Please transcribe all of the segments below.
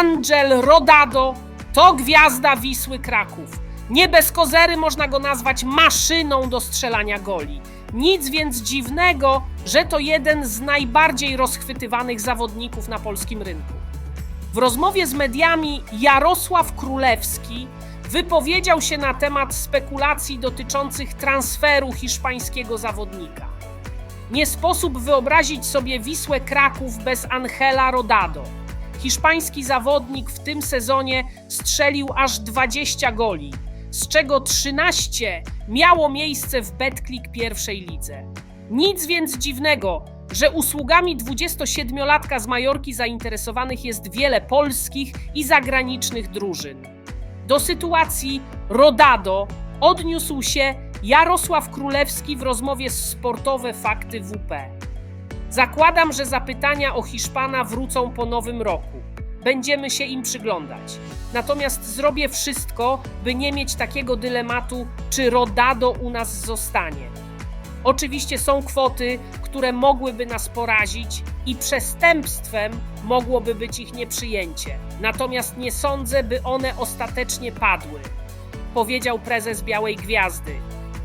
Angel Rodado to gwiazda Wisły Kraków. Nie bez kozery można go nazwać maszyną do strzelania goli. Nic więc dziwnego, że to jeden z najbardziej rozchwytywanych zawodników na polskim rynku. W rozmowie z mediami Jarosław Królewski wypowiedział się na temat spekulacji dotyczących transferu hiszpańskiego zawodnika. Nie sposób wyobrazić sobie Wisłę Kraków bez Angela Rodado. Hiszpański zawodnik w tym sezonie strzelił aż 20 goli, z czego 13 miało miejsce w Betclic pierwszej lidze. Nic więc dziwnego, że usługami 27-latka z Majorki zainteresowanych jest wiele polskich i zagranicznych drużyn. Do sytuacji Rodado odniósł się Jarosław Królewski w rozmowie z Sportowe Fakty WP. Zakładam, że zapytania o Hiszpana wrócą po nowym roku. Będziemy się im przyglądać. Natomiast zrobię wszystko, by nie mieć takiego dylematu, czy Rodado u nas zostanie. Oczywiście są kwoty, które mogłyby nas porazić i przestępstwem mogłoby być ich nieprzyjęcie. Natomiast nie sądzę, by one ostatecznie padły, powiedział prezes Białej Gwiazdy.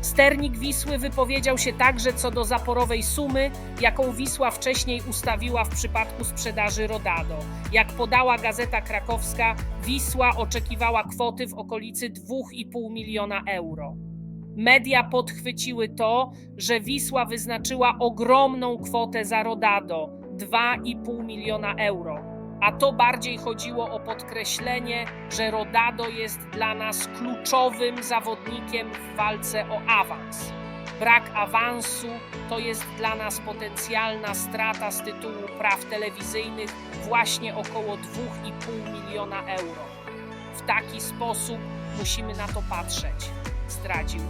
Sternik Wisły wypowiedział się także co do zaporowej sumy, jaką Wisła wcześniej ustawiła w przypadku sprzedaży Rodado. Jak podała Gazeta Krakowska, Wisła oczekiwała kwoty w okolicy 2,5 miliona euro. Media podchwyciły to, że Wisła wyznaczyła ogromną kwotę za Rodado 2,5 miliona euro. A to bardziej chodziło o podkreślenie, że Rodado jest dla nas kluczowym zawodnikiem w walce o awans. Brak awansu to jest dla nas potencjalna strata z tytułu praw telewizyjnych właśnie około 2,5 miliona euro. W taki sposób musimy na to patrzeć, zdradził